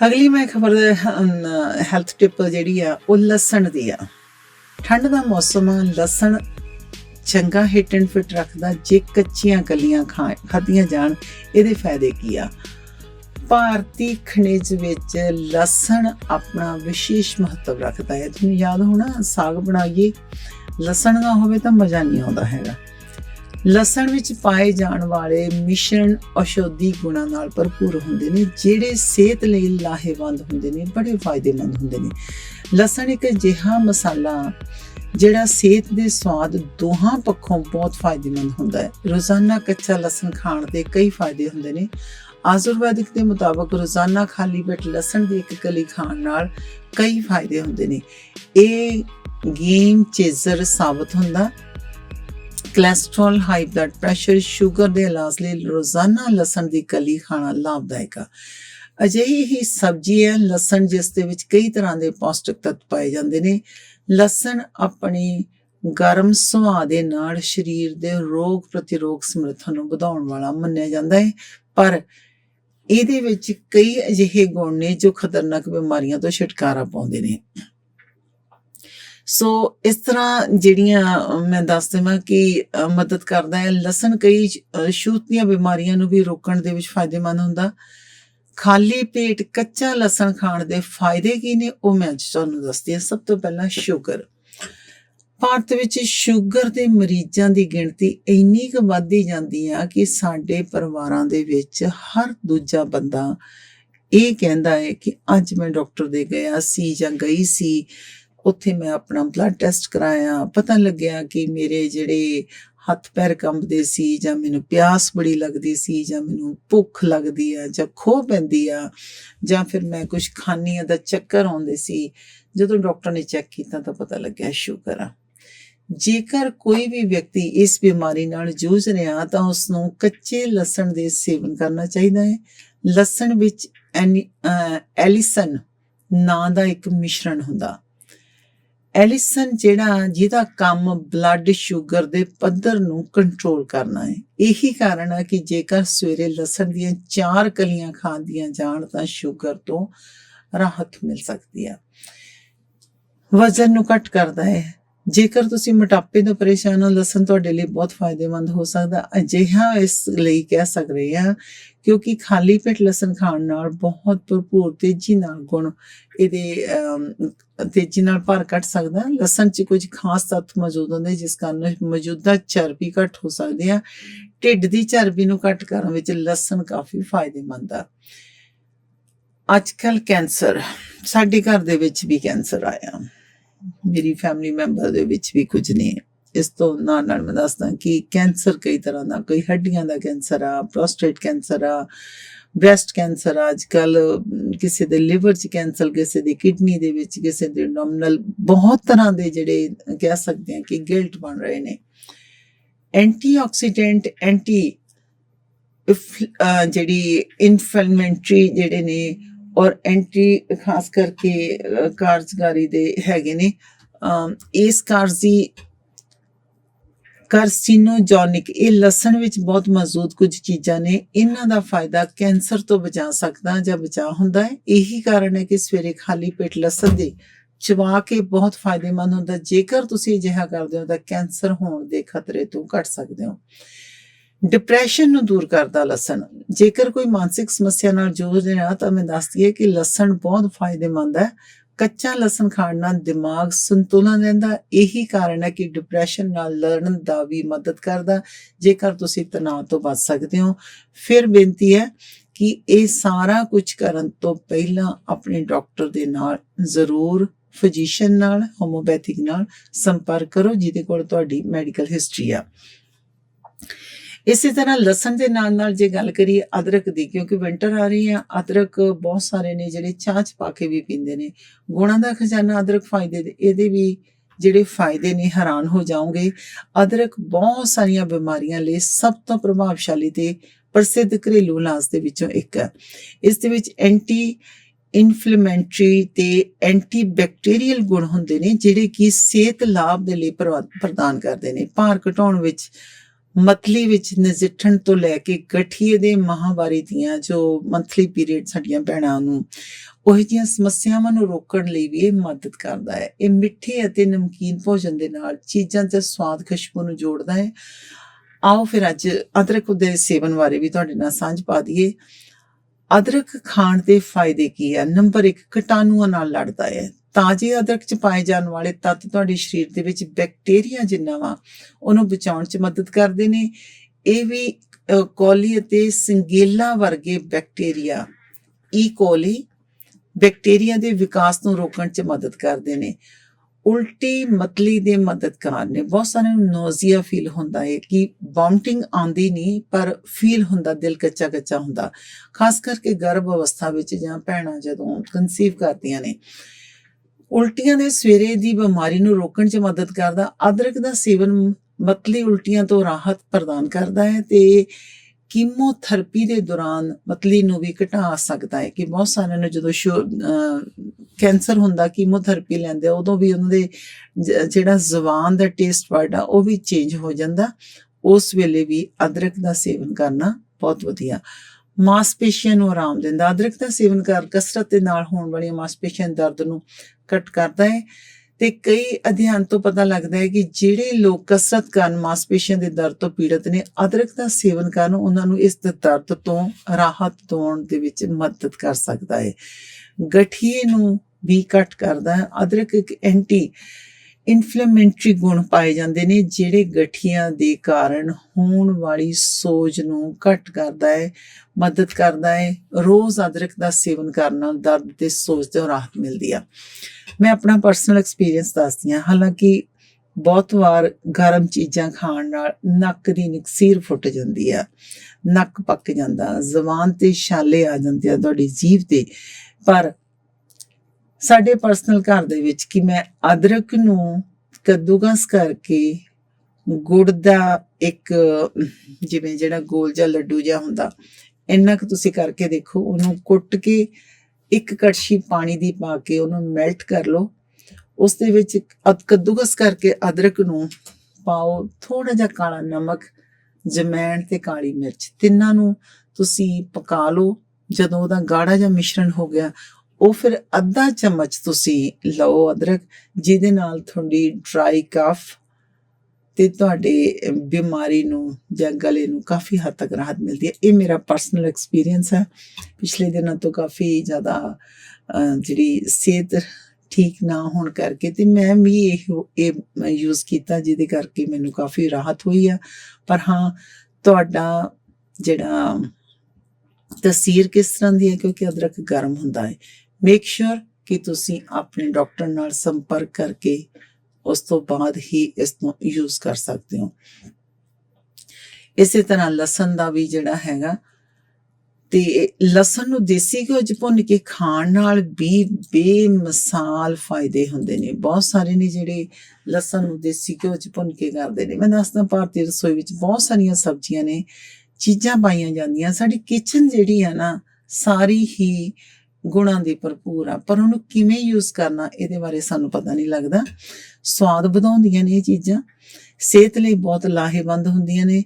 ਅਗਲੀ ਮੈਂ ਖਬਰ ਹੈਲਥ ਟਿਪ ਜਿਹੜੀ ਆ, ਉਹ ਲਸਣ ਦੀ ਆ। ਠੰਡ ਦਾ ਮੌਸਮ, ਲਸਣ ਚੰਗਾ ਹਿੱਟ ਐਂਡ ਫਿਟ ਰੱਖਦਾ, ਜੇ ਕੱਚੀਆਂ ਕਲੀਆਂ ਖਾ, ਖਾਧੀਆਂ ਜਾਣ, ਇਹਦੇ ਫਾਇਦੇ ਕੀ ਆ? ਭਾਰਤੀ ਖਣਿਜ ਵਿੱਚ ਲਸਣ ਆਪਣਾ ਵਿਸ਼ੇਸ਼ ਮਹੱਤਵ ਰੱਖਦਾ ਹੈ। ਤੁਹਾਨੂੰ ਯਾਦ ਹੋਣਾ, ਸਾਗ ਬਣਾਈਏ, ਲਸਣ ਨਾ ਹੋਵੇ ਤਾਂ ਮਜ਼ਾ ਨਹੀਂ ਆਉਂਦਾ ਹੈਗਾ। ਲਸਣ ਵਿੱਚ ਪਾਏ ਜਾਣ ਵਾਲੇ ਮਿਸ਼ਰਣ ਔਸ਼ਧੀ ਗੁਣਾਂ ਨਾਲ ਭਰਪੂਰ ਹੁੰਦੇ ਨੇ, ਜਿਹੜੇ ਸਿਹਤ ਲਈ ਲਾਹੇਵੰਦ ਹੁੰਦੇ ਨੇ, ਬੜੇ ਫਾਇਦੇਮੰਦ ਹੁੰਦੇ ਨੇ। ਲਸਣ ਇੱਕ ਅਜਿਹਾ ਮਸਾਲਾ ਜਿਹੜਾ ਸਿਹਤ ਦੇ ਸਵਾਦ ਦੋਹਾਂ ਪੱਖੋਂ ਬਹੁਤ ਫਾਇਦੇਮੰਦ ਹੁੰਦਾ ਹੈ। ਰੋਜ਼ਾਨਾ ਕੱਚਾ ਲਸਣ ਖਾਣ ਦੇ ਕਈ ਫਾਇਦੇ ਹੁੰਦੇ ਨੇ। ਆਯੁਰਵੈਦਿਕ ਦੇ ਮੁਤਾਬਕ ਰੋਜ਼ਾਨਾ ਖਾਲੀ ਪੇਟ ਲਸਣ ਦੀ ਇੱਕ ਕਲੀ ਖਾਣ ਨਾਲ ਕਈ ਫਾਇਦੇ ਹੁੰਦੇ ਨੇ। ਇਹ ਗੇਮ ਚੇਜ਼ਰ ਸਾਬਤ ਹੁੰਦਾ। Cholesterol high blood pressure sugar ਦੇ ਇਲਾਜ ਲਈ ਰੋਜ਼ਾਨਾ ਲਸਣ ਦੀ ਕਲੀ ਖਾਣਾ ਲਾਭਦਾਇਕ ਆ। ਅਜਿਹੀ ਹੀ ਸਬਜ਼ੀ ਹੈ, ਲਸਣ ਜਿਸ ਦੇ ਵਿੱਚ ਕਈ ਤਰ੍ਹਾਂ ਦੇ ਪੌਸ਼ਟਿਕ ਤੱਤ ਪਾਏ ਜਾਂਦੇ ਨੇ। ਲਸਣ ਆਪਣੀ ਗਰਮ ਸੁਭਾਅ ਦੇ ਨਾਲ ਸਰੀਰ ਦੇ ਰੋਗ ਪ੍ਰਤੀਰੋਗ ਸਮਰੱਥਾ ਨੂੰ ਵਧਾਉਣ ਵਾਲਾ ਮੰਨਿਆ ਜਾਂਦਾ ਹੈ। ਪਰ ਇਹਦੇ ਵਿੱਚ ਕਈ ਅਜਿਹੇ ਗੁਣ ਨੇ ਜੋ ਖਤਰਨਾਕ ਬਿਮਾਰੀਆਂ ਤੋਂ ਛੁਟਕਾਰਾ ਪਾਉਂਦੇ ਨੇ। ਸੋ ਇਸ ਤਰ੍ਹਾਂ ਜਿਹੜੀਆਂ ਮੈਂ ਦੱਸ ਦੇਵਾਂ ਕਿ ਮਦਦ ਕਰਦਾ ਹੈ, ਲਸਣ ਕਈ ਛੂਤ ਦੀਆਂ ਬਿਮਾਰੀਆਂ ਨੂੰ ਵੀ ਰੋਕਣ ਦੇ ਵਿੱਚ ਫਾਇਦੇਮੰਦ ਹੁੰਦਾ। ਖਾਲੀ ਪੇਟ ਕੱਚਾ ਲਸਣ ਖਾਣ ਦੇ ਫਾਇਦੇ ਕੀ ਨੇ, ਉਹ ਮੈਂ ਅੱਜ ਤੁਹਾਨੂੰ ਦੱਸਦੀ ਹਾਂ। ਸਭ ਤੋਂ ਪਹਿਲਾਂ ਸ਼ੂਗਰ। ਭਾਰਤ ਵਿੱਚ ਸ਼ੂਗਰ ਦੇ ਮਰੀਜ਼ਾਂ ਦੀ ਗਿਣਤੀ ਇੰਨੀ ਕੁ ਵੱਧਦੀ ਜਾਂਦੀ ਆ ਕਿ ਸਾਡੇ ਪਰਿਵਾਰਾਂ ਦੇ ਵਿੱਚ ਹਰ ਦੂਜਾ ਬੰਦਾ ਇਹ ਕਹਿੰਦਾ ਹੈ ਕਿ ਅੱਜ ਮੈਂ ਡਾਕਟਰ ਦੇ ਗਿਆ ਸੀ ਜਾਂ ਗਈ ਸੀ ਉੱਥੇ ਮੈਂ ਆਪਣਾ ਬਲੱਡ ਟੈਸਟ ਕਰਾਇਆ, ਪਤਾ ਲੱਗਿਆ ਕਿ ਮੇਰੇ ਜਿਹੜੇ ਹੱਥ ਪੈਰ ਕੰਬਦੇ ਸੀ ਜਾਂ ਮੈਨੂੰ ਪਿਆਸ ਬੜੀ ਲੱਗਦੀ ਸੀ ਜਾਂ ਮੈਨੂੰ ਭੁੱਖ ਲੱਗਦੀ ਆ ਜਾਂ ਖੋ ਪੈਂਦੀ ਆ ਜਾਂ ਫਿਰ ਮੈਂ ਕੁਝ ਖਾਣੀ ਆ ਦਾ ਚੱਕਰ ਆਉਂਦੇ ਸੀ, ਜਦੋਂ ਡਾਕਟਰ ਨੇ ਚੈੱਕ ਕੀਤਾ ਤਾਂ ਪਤਾ ਲੱਗਿਆ ਸ਼ੂਗਰ ਆ। ਜੇਕਰ ਕੋਈ ਵੀ ਵਿਅਕਤੀ ਇਸ ਬਿਮਾਰੀ ਨਾਲ ਜੂਝ ਰਿਹਾ ਤਾਂ ਉਸ ਨੂੰ ਕੱਚੇ ਲਸਣ ਦੇ ਸੇਵਨ ਕਰਨਾ ਚਾਹੀਦਾ ਹੈ। ਲਸਣ ਵਿੱਚ ਐਨੀ- ਅਹ ਨਾਂ ਦਾ ਇੱਕ ਮਿਸ਼ਰਣ ਹੁੰਦਾ। ਐਲਿਸਨ ਜਿਹੜਾ ਜਿਹਦਾ ਕੰਮ ਬਲੱਡ ਸ਼ੂਗਰ ਦੇ ਪੱਧਰ ਨੂੰ ਕੰਟਰੋਲ ਕਰਨਾ ਹੈ। ਇਹੀ ਕਾਰਨ ਹੈ ਕਿ ਜੇਕਰ ਸਵੇਰੇ ਲਸਣ ਦੀਆਂ ਚਾਰ ਕਲੀਆਂ ਖਾਂਦੀਆਂ ਜਾਣ ਤਾਂ ਸ਼ੂਗਰ ਤੋਂ ਰਾਹਤ ਮਿਲ ਸਕਦੀ ਹੈ। ਵਜ਼ਨ ਨੂੰ ਘਟ ਕਰਦਾ ਹੈ। ਜੇਕਰ ਤੁਸੀਂ ਮੋਟਾਪੇ ਤੋਂ ਪਰੇਸ਼ਾਨ ਹੋ, ਲਸਣ ਤੁਹਾਡੇ ਲਈ ਬਹੁਤ ਫਾਇਦੇਮੰਦ ਹੋ ਸਕਦਾ। ਅਜਿਹਾ ਇਸ ਲਈ ਕਹਿ ਸਕਦੇ ਹਾਂ, ਕਿਉਂਕਿ ਖਾਲੀ ਪੇਟ ਲਸਣ ਖਾਣ ਨਾਲ ਬਹੁਤ ਭਰਪੂਰ ਤੇਜ਼ੀ ਨਾਲ ਗੁਣ ਇਹਦੇ ਤੇਜ਼ੀ ਨਾਲ ਭਾਰ ਘਟ ਸਕਦਾ। ਲਸਣ 'ਚ ਕੁਝ ਖਾਸ ਤੱਤ ਮੌਜੂਦ ਹੁੰਦੇ, ਜਿਸ ਕਾਰਨ ਮੌਜੂਦਾ ਚਰਬੀ ਘਟ ਹੋ ਸਕਦੀ ਆ ਢਿੱਡ ਦੀ ਚਰਬੀ ਨੂੰ ਘਟ ਕਰਨ ਵਿੱਚ ਲਸਣ ਕਾਫੀ ਫਾਇਦੇਮੰਦ ਆ। ਅੱਜ ਕੱਲ ਕੈਂਸਰ, ਸਾਡੇ ਘਰ ਦੇ ਵਿੱਚ ਵੀ ਕੈਂਸਰ ਆਇਆ। ਮੇਰੀ ਫੈਮਿਲੀ ਮੈਂਬਰ ਦੇ ਵਿੱਚ ਵੀ ਕੁਝ ਨੇ ਇਸ ਤੋਂ ਨਾਲ ਨਾਲ ਮੈਂ ਦੱਸਦਾ ਕਿ ਕੈਂਸਰ ਕਈ ਤਰ੍ਹਾਂ ਦਾ, ਕੋਈ ਹੱਡੀਆਂ ਦਾ ਕੈਂਸਰ ਆ ਪ੍ਰੋਸਟੇਟ ਕੈਂਸਰ ਆ ਬ੍ਰੈਸਟ ਕੈਂਸਰ ਆ ਅੱਜ ਕੱਲ ਕਿਸੇ ਦੇ ਲਿਵਰ 'ਚ ਕੈਂਸਰ, ਕਿਸੇ ਦੀ ਕਿਡਨੀ ਦੇ ਵਿੱਚ, ਕਿਸੇ ਦੇ ਨੋਮਨਲ ਬਹੁਤ ਤਰ੍ਹਾਂ ਦੇ ਜਿਹੜੇ ਕਹਿ ਸਕਦੇ ਹਾਂ ਕਿ ਗਿਲਟ ਬਣ ਰਹੇ ਨੇ। ਐਂਟੀਆਕਸੀਡੈਂਟ ਐਂਟੀ ਜਿਹੜੀ ਇਨਫਲਮੇਟਰੀ ਜਿਹੜੇ ਨੇ ਔਰ ਐਂਟੀ ਖਾਸ ਕਰਕੇ ਕਾਰਜਕਾਰੀ ਦੇ ਹੈਗੇ ਨੇ। ਇਸ ਕਾਰਜ, ਕਾਰਸੀਨੋਜੋਨਿਕ, ਇਹ ਲਸਣ ਵਿੱਚ ਬਹੁਤ ਮੌਜੂਦ ਕੁਝ ਚੀਜ਼ਾਂ ਨੇ। ਇਹਨਾਂ ਦਾ ਫਾਇਦਾ ਕੈਂਸਰ ਤੋਂ ਬਚਾ ਸਕਦਾ ਜਾਂ ਬਚਾ ਹੁੰਦਾ ਹੈ। ਇਹੀ ਕਾਰਨ ਹੈ ਕਿ ਸਵੇਰੇ ਖਾਲੀ ਪੇਟ ਲਸਣ ਦੇ ਚਵਾ ਕੇ ਬਹੁਤ ਫਾਇਦੇਮੰਦ ਹੁੰਦਾ। ਜੇਕਰ ਤੁਸੀਂ ਅਜਿਹਾ ਕਰਦੇ ਹੋ ਤਾਂ ਕੈਂਸਰ ਹੋਣ ਦੇ ਖਤਰੇ ਤੋਂ ਘਟ ਸਕਦੇ ਹੋ। ਡਿਪਰੈਸ਼ਨ ਨੂੰ ਦੂਰ ਕਰਦਾ ਲਸਣ। ਜੇਕਰ ਕੋਈ ਮਾਨਸਿਕ ਸਮੱਸਿਆ ਨਾਲ ਜੂਝ ਰਿਹਾ ਤਾਂ ਮੈਂ ਦੱਸਦੀ ਹੈ ਕਿ ਲਸਣ ਬਹੁਤ ਫਾਇਦੇਮੰਦ ਹੈ। ਕੱਚਾ ਲਸਣ ਖਾਣ ਨਾਲ ਦਿਮਾਗ ਸੰਤੁਲਨ ਰਹਿੰਦਾ। ਇਹੀ ਕਾਰਨ ਹੈ ਕਿ ਡਿਪਰੈਸ਼ਨ ਨਾਲ ਲੜਨ ਦਾ ਵੀ ਮਦਦ ਕਰਦਾ। ਜੇਕਰ ਤੁਸੀਂ ਤਣਾਅ ਤੋਂ ਬਚ ਸਕਦੇ ਹੋ। ਫਿਰ ਬੇਨਤੀ ਹੈ ਕਿ ਇਹ ਸਾਰਾ ਕੁਝ ਕਰਨ ਤੋਂ ਪਹਿਲਾਂ ਆਪਣੇ ਡਾਕਟਰ ਦੇ ਨਾਲ ਜ਼ਰੂਰ ਫਿਜ਼ੀਸ਼ੀਅਨ ਨਾਲ ਹੋਮੋਪੈਥਿਕ ਨਾਲ ਸੰਪਰਕ ਕਰੋ, ਜਿਹਦੇ ਕੋਲ ਤੁਹਾਡੀ ਮੈਡੀਕਲ ਹਿਸਟਰੀ ਆ। ਇਸੇ ਤਰ੍ਹਾਂ ਲਸਣ ਦੇ ਨਾਲ ਨਾਲ ਜੇ ਗੱਲ ਕਰੀਏ ਅਦਰਕ ਦੀ, ਕਿਉਂਕਿ ਵਿੰਟਰ ਆ ਰਹੀ ਹੈ, ਅਦਰਕ ਬਹੁਤ ਸਾਰੇ ਨੇ ਜਿਹੜੇ ਚਾਹ ਚ ਪਾ ਕੇ ਵੀ ਪੀਂਦੇ ਨੇ। ਗੁਣਾਂ ਦਾ ਖਜ਼ਾਨਾ ਅਦਰਕ ਫਾਇਦੇ ਦੇ, ਇਹਦੇ ਵੀ ਜਿਹੜੇ ਫਾਇਦੇ ਨੇ, ਹੈਰਾਨ ਹੋ ਜਾਓਗੇ। ਅਦਰਕ ਬਹੁਤ ਸਾਰੀਆਂ ਬਿਮਾਰੀਆਂ ਲਈ ਸਭ ਤੋਂ ਪ੍ਰਭਾਵਸ਼ਾਲੀ ਤੇ ਪ੍ਰਸਿੱਧ ਘਰੇਲੂ ਇਲਾਜ ਦੇ ਵਿੱਚੋਂ ਇੱਕ ਹੈ। ਇਸ ਦੇ ਵਿੱਚ ਐਂਟੀ ਇਨਫਲੇਮੇਟਰੀ ਤੇ ਐਂਟੀ ਬੈਕਟੀਰੀਅਲ ਗੁਣ ਹੁੰਦੇ ਨੇ, ਜਿਹੜੇ ਕਿ ਸਿਹਤ ਲਾਭ ਦੇ ਲਈ ਪ੍ਰਵਾ- ਪ੍ਰਦਾਨ ਕਰਦੇ ਨੇ। ਭਾਰ ਘਟਾਉਣ ਵਿੱਚ ਮਤਲੀ ਵਿੱਚ ਨਜਿੱਠਣ ਤੋਂ ਲੈ ਕੇ ਗਠੀਏ ਦੇ ਮਹਾਵਾਰੀ ਦੀਆਂ ਜੋ ਮੰਥਲੀ ਪੀਰੀਅਡ ਸਾਡੀਆਂ ਭੈਣਾਂ ਨੂੰ, ਉਹ ਜਿਹੀਆਂ ਸਮੱਸਿਆਵਾਂ ਨੂੰ ਰੋਕਣ ਲਈ ਵੀ ਇਹ ਮਦਦ ਕਰਦਾ ਹੈ। ਇਹ ਮਿੱਠੇ ਅਤੇ ਨਮਕੀਨ ਭੋਜਨ ਦੇ ਨਾਲ ਚੀਜ਼ਾਂ 'ਚ ਸਵਾਦ ਖੁਸ਼ਬੂ ਨੂੰ ਜੋੜਦਾ ਹੈ। ਆਓ ਫਿਰ ਅੱਜ ਅਦਰਕ ਦੇ ਸੇਵਨ ਬਾਰੇ ਵੀ ਤੁਹਾਡੇ ਨਾਲ ਸਾਂਝ ਪਾ ਦਈਏ। ਅਦਰਕ ਖਾਣ ਦੇ ਫਾਇਦੇ ਕੀ ਹੈ? ਨੰਬਰ 1 ਕੀਟਾਣੂਆਂ ਨਾਲ ਲੜਦਾ ਹੈ। ਤਾਜ਼ੇ ਅਦਰਕ ਚ ਪਾਏ ਜਾਣ ਵਾਲੇ ਤੱਤ ਤੁਹਾਡੇ ਸਰੀਰ ਦੇ ਵਿੱਚ ਬੈਕਟੀਰੀਆ ਜਿੰਨਾ ਵਾ ਉਹਨੂੰ ਬਚਾਉਣ ਚ ਮਦਦ ਕਰਦੇ ਨੇ। ਇਹ ਵੀ ਅ, ਕੋਲੀ ਅਤੇ ਸਿੰਗੇਲਾ ਵਰਗੇ ਬੈਕਟੀਰੀਆ ਈ ਕੋਲੀ ਬੈਕਟੀਰੀਆ ਦੇ ਵਿਕਾਸ ਨੂੰ ਰੋਕਣ ਚ ਮਦਦ ਕਰਦੇ ਨੇ। ਉਲਟੀ ਮਤਲੀ ਦੇ ਮਦਦਗਾਰ ਨੇ। ਬਹੁਤ ਸਾਰਿਆਂ ਨੂੰ ਨੋਜ਼ੀਆ ਫੀਲ ਹੁੰਦਾ ਹੈ ਕਿ ਵੋਮਟਿੰਗ ਆਉਂਦੀ ਨਹੀਂ, ਪਰ ਫੀਲ ਹੁੰਦਾ, ਦਿਲ ਕੱਚਾ ਕੱਚਾ ਹੁੰਦਾ। ਖਾਸ ਕਰਕੇ ਗਰਭ ਅਵਸਥਾ ਵਿੱਚ ਜਾਂ ਭੈਣਾਂ ਜਦੋਂ ਕਨਸੀਵ ਕਰਦੀਆਂ ਨੇ। ਉਲਟੀਆਂ ਦੇ ਸਵੇਰੇ ਦੀ ਬਿਮਾਰੀ ਨੂੰ ਰੋਕਣ 'ਚ ਮਦਦ ਕਰਦਾ। ਅਦਰਕ ਦਾ ਸੇਵਨ ਮਤਲੀ ਉਲਟੀਆਂ ਤੋਂ ਰਾਹਤ ਪ੍ਰਦਾਨ ਕਰਦਾ ਹੈ ਤੇ ਕੀਮੋਥੈਰੇਪੀ ਦੇ ਦੌਰਾਨ ਮਤਲੀ ਨੂੰ ਵੀ ਘਟਾ ਸਕਦਾ ਹੈ ਕਿ ਬਹੁਤ ਸਾਰਿਆਂ ਨੂੰ ਜਦੋਂ ਕੈਂਸਰ ਹੁੰਦਾ, ਕੀਮੋਥੈਰੇਪੀ ਲੈਂਦੇ ਉਦੋਂ ਵੀ ਉਹਨਾਂ ਦੇ ਜਿਹੜਾ ਜ਼ੁਬਾਨ ਦਾ ਟੇਸਟ ਵਰਡ ਆ ਉਹ ਵੀ ਚੇਂਜ ਹੋ ਜਾਂਦਾ। ਉਸ ਵੇਲੇ ਵੀ ਅਦਰਕ ਦਾ ਸੇਵਨ ਕਰਨਾ ਬਹੁਤ ਵਧੀਆ। ਮਾਸਪੇਸ਼ੀਆਂ ਨੂੰ ਆਰਾਮ ਦਿੰਦਾ। ਅਦਰਕ ਦਾ ਸੇਵਨ ਕਰ, ਕਸਰਤ ਦੇ ਨਾਲ ਹੋਣ ਵਾਲੀਆਂ ਮਾਸਪੇਸ਼ੀਆਂ ਦਰਦ ਨੂੰ ਘਟ ਕਰਦਾ ਹੈ। ਤੇ ਕਈ ਅਧਿਐਨ ਤੋਂ ਪਤਾ ਲੱਗਦਾ ਹੈ ਕਿ ਜਿਹੜੇ ਲੋਕ ਕਸਰਤ ਕਰਨ ਮਾਸਪੇਸ਼ੀਆਂ ਦੇ ਦਰਦ ਤੋਂ ਪੀੜਤ ਨੇ, ਅਦਰਕ ਦਾ ਸੇਵਨ ਕਰਨ ਉਹਨਾਂ ਨੂੰ ਇਸ ਦਰਦ ਤੋਂ, ਰਾਹਤ ਦਿਵਾਉਣ ਦੇ ਵਿੱਚ ਮਦਦ ਕਰ ਸਕਦਾ ਹੈ। ਗਠੀਏ ਨੂੰ ਵੀ ਘਟ ਕਰਦਾ ਹੈ। ਅਦਰਕ ਇੱਕ ਐਂਟੀ ਇਨਫਲੇਮੇਟਰੀ ਗੁਣ ਪਾਏ ਜਾਂਦੇ ਨੇ, ਜਿਹੜੇ ਗਠੀਆਂ ਦੇ ਕਾਰਨ ਹੋਣ ਵਾਲੀ ਸੋਜ ਨੂੰ ਘਟ ਕਰਦਾ ਹੈ, ਮਦਦ ਕਰਦਾ ਹੈ, ਰੋਜ਼ ਅਦਰਕ ਦਾ ਸੇਵਨ ਕਰਨ ਨਾਲ ਦਰਦ ਤੇ ਸੋਜ ਤੋਂ ਰਾਹਤ ਮਿਲਦੀ ਆ। ਮੈਂ ਆਪਣਾ ਪਰਸਨਲ ਐਕਸਪੀਰੀਅੰਸ ਦੱਸਦੀ ਹਾਂ, ਹਾਲਾਂਕਿ ਬਹੁਤ ਵਾਰ ਗਰਮ ਚੀਜ਼ਾਂ ਖਾਣ ਨਾਲ ਨੱਕ ਦੀ ਨਕਸੀਰ ਫੁੱਟ ਜਾਂਦੀ ਆ, ਨੱਕ ਪੱਕ ਜਾਂਦਾ, ਜ਼ੁਬਾਨ ਤੇ ਛਾਲੇ ਆ ਜਾਂਦੇ ਆ ਤੁਹਾਡੀ ਜੀਭ ਤੇ, ਪਰ ਸਾਡੇ ਪਰਸਨਲ ਘਰ ਦੇ ਵਿੱਚ ਕਿ ਮੈਂ ਅਦਰਕ ਨੂੰ ਕੱਦੂਕਸ ਕਰਕੇ ਗੁੜ ਦਾ ਇੱਕ, ਜਿਵੇਂ ਜਿਹੜਾ ਗੋਲ ਜਾਂ ਲੱਡੂ ਜਿਹਾ ਹੁੰਦਾ, ਇੰਨਾ ਕੁ ਤੁਸੀਂ ਕਰਕੇ ਦੇਖੋ, ਉਹਨੂੰ ਕੁੱਟ ਕੇ ਇੱਕ ਕੜਛੀ ਪਾਣੀ ਦੀ ਪਾ ਕੇ ਉਹਨੂੰ ਮੈਲਟ ਕਰ ਲਓ। ਉਸ ਦੇ ਵਿੱਚ ਕੱਦੂਕਸ ਕਰਕੇ ਅਦਰਕ ਨੂੰ ਪਾਓ ਥੋੜਾ ਜਿਹਾ ਕਾਲਾ ਨਮਕ, ਜਮੈਣ ਤੇ ਕਾਲੀ ਮਿਰਚ, ਤਿੰਨਾਂ ਨੂੰ ਤੁਸੀਂ ਪਕਾ ਲਓ। ਜਦੋਂ ਉਹਦਾ ਗਾੜਾ ਜਿਹਾ ਮਿਸ਼ਰਣ ਹੋ ਗਿਆ ਉਹ ਫਿਰ ਅੱਧਾ ਚਮਚ ਤੁਸੀਂ ਲਓ ਅਦਰਕ, ਜਿਹਦੇ ਨਾਲ ਤੁਹਾਡੀ ਡਰਾਈ ਕਫ ਤੇ ਤੁਹਾਡੇ ਬਿਮਾਰੀ ਨੂੰ ਜਾਂ ਗਲੇ ਨੂੰ ਕਾਫੀ ਹੱਦ ਤੱਕ ਰਾਹਤ ਮਿਲਦੀ ਹੈ। ਇਹ ਮੇਰਾ ਪਰਸਨਲ ਐਕਸਪੀਰੀਅੰਸ ਹੈ। ਪਿਛਲੇ ਦਿਨਾਂ ਤੋਂ ਕਾਫੀ ਜ਼ਿਆਦਾ ਜਿਹੜੀ ਸਿਹਤ ਠੀਕ ਨਾ ਹੋਣ ਕਰਕੇ ਤੇ ਮੈਂ ਵੀ ਇਹ ਇਹ ਯੂਜ਼ ਕੀਤਾ ਜਿਹਦੇ ਕਰਕੇ ਮੈਨੂੰ ਕਾਫੀ ਰਾਹਤ ਹੋਈ ਆ। ਪਰ ਹਾਂ, ਤੁਹਾਡਾ ਜਿਹੜਾ ਤਸੀਰ ਕਿਸ ਤਰ੍ਹਾਂ ਦੀ ਹੈ? ਕਿਉਂਕਿ ਅਦਰਕ ਗਰਮ ਹੁੰਦਾ ਹੈ। ਮੇਕ ਸ਼ੋਰ ਕਿ ਤੁਸੀਂ ਆਪਣੇ ਡਾਕਟਰ ਨਾਲ ਸੰਪਰਕ ਕਰਕੇ ਉਸ ਤੋਂ ਬਾਅਦ ਹੀ ਇਸ ਨੂੰ ਯੂਜ਼ ਕਰ ਸਕਦੇ ਹੋ। ਇਸੇ ਤਰ੍ਹਾਂ ਲਸਣ ਦਾ ਵੀ ਜਿਹੜਾ ਹੈਗਾ, ਤੇ ਲਸਣ ਨੂੰ ਦੇਸੀ ਘਿਓ 'ਚ ਭੁੰਨ ਕੇ ਖਾਣ ਨਾਲ ਵੀ ਬੇਮਿਸਾਲ ਫਾਇਦੇ ਹੁੰਦੇ ਨੇ। ਬਹੁਤ ਸਾਰੇ ਨੇ ਜਿਹੜੇ ਲਸਣ ਨੂੰ ਦੇਸੀ ਘਿਓ 'ਚ ਭੁੰਨ ਕੇ ਕਰਦੇ ਨੇ। ਮੈਂ ਦੱਸਦਾ, ਭਾਰਤੀ ਰਸੋਈ ਵਿੱਚ ਬਹੁਤ ਸਾਰੀਆਂ ਸਬਜ਼ੀਆਂ ਨੇ, ਚੀਜ਼ਾਂ ਪਾਈਆਂ ਜਾਂਦੀਆਂ। ਸਾਡੀ ਕਿਚਨ ਜਿਹੜੀ ਆ ਨਾ, ਸਾਰੀ ਹੀ ਗੁਣਾਂ ਦੀ ਭਰਪੂਰ ਆ। ਪਰ ਉਹਨੂੰ ਕਿਵੇਂ ਯੂਜ਼ ਕਰਨਾ, ਇਹਦੇ ਬਾਰੇ ਸਾਨੂੰ ਪਤਾ ਨਹੀਂ ਲੱਗਦਾ। ਸਵਾਦ ਵਧਾਉਂਦੀਆਂ ਨੇ ਇਹ ਚੀਜ਼ਾਂ। ਸਿਹਤ ਲਈ ਬਹੁਤ ਲਾਹੇਵੰਦ ਹੁੰਦੀਆਂ ਨੇ।